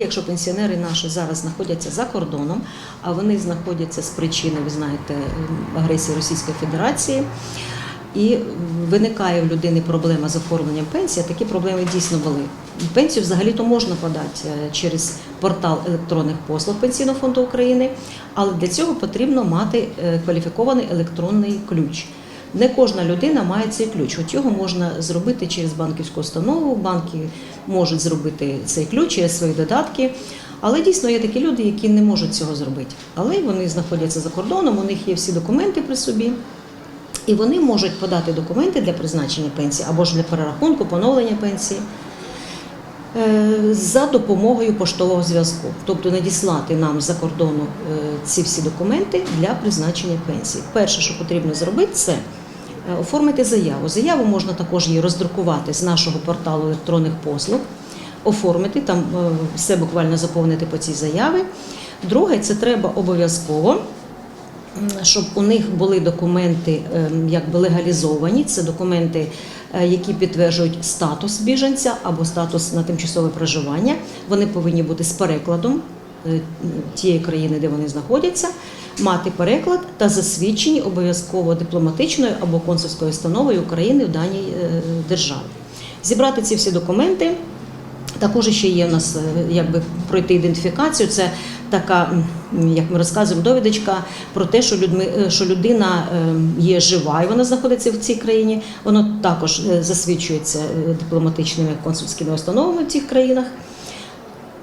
Якщо пенсіонери наші зараз знаходяться за кордоном, а вони знаходяться з причини, ви знаєте, агресії Російської Федерації, і виникає в людини проблема з оформленням пенсії, такі проблеми дійсно були. Пенсію взагалі-то можна подати е, через портал електронних послуг Пенсійного фонду України, але для цього потрібно мати е, кваліфікований електронний ключ. Не кожна людина має цей ключ. От його можна зробити через банківську установу. Банки можуть зробити цей ключ через свої додатки. Але дійсно є такі люди, які не можуть цього зробити. Але вони знаходяться за кордоном, у них є всі документи при собі. І вони можуть подати документи для призначення пенсії або ж для перерахунку, поновлення пенсії е, за допомогою поштового зв'язку, тобто надіслати нам з-за кордону е, ці всі документи для призначення пенсії. Перше, що потрібно зробити, це оформити заяву. Заяву можна також її роздрукувати з нашого порталу електронних послуг, оформити там е, все буквально заповнити по цій заяві. Друге, це треба обов'язково щоб у них були документи ем, якби легалізовані. Це документи, е, які підтверджують статус біженця або статус на тимчасове проживання. Вони повинні бути з перекладом е, тієї країни, де вони знаходяться, мати переклад та засвідчені обов'язково дипломатичною або консульською установою України в даній е, державі. Зібрати ці всі документи. Також ще є у нас е, якби пройти ідентифікацію. Це така, як ми розказуємо, довідочка про те, що людьми, е, що людина є жива і вона знаходиться в цій країні. Воно також засвідчується дипломатичними консульськими установами в цих країнах.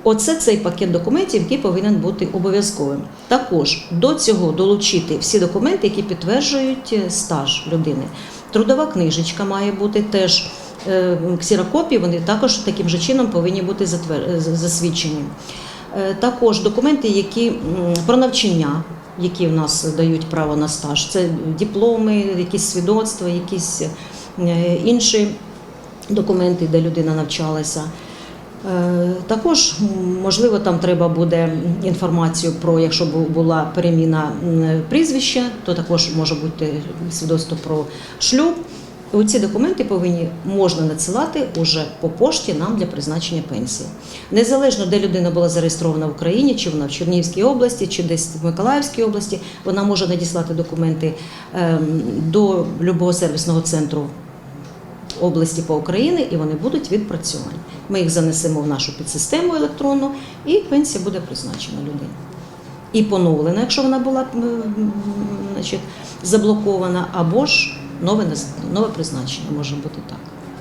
Оце цей пакет документів, який повинен бути обов'язковим. Також до цього долучити всі документи, які підтверджують е, стаж людини. Трудова книжечка має бути теж е, ксерокопії, вони також таким же чином повинні бути засвідчені. Е, Також документи, які про навчання, які в нас дають право на стаж, це дипломи, якісь свідоцтва, якісь інші документи, де людина навчалася. Е, Також можливо там треба буде інформацію про, якщо була переміна прізвища, то також може бути свідоцтво про шлюб. І ці документи повинні можна надсилати уже по пошті нам для призначення пенсії. Незалежно, де людина була зареєстрована в Україні, чи вона в Чернігівській області, чи десь в Миколаївській області, вона може надіслати документи ем, до любого сервісного центру області по Україні, і вони будуть відпрацьовані. Ми їх занесемо в нашу підсистему електронну, і пенсія буде призначена людині. І поновлена, якщо вона була значить, заблокована, або ж нове, нове призначення може бути так.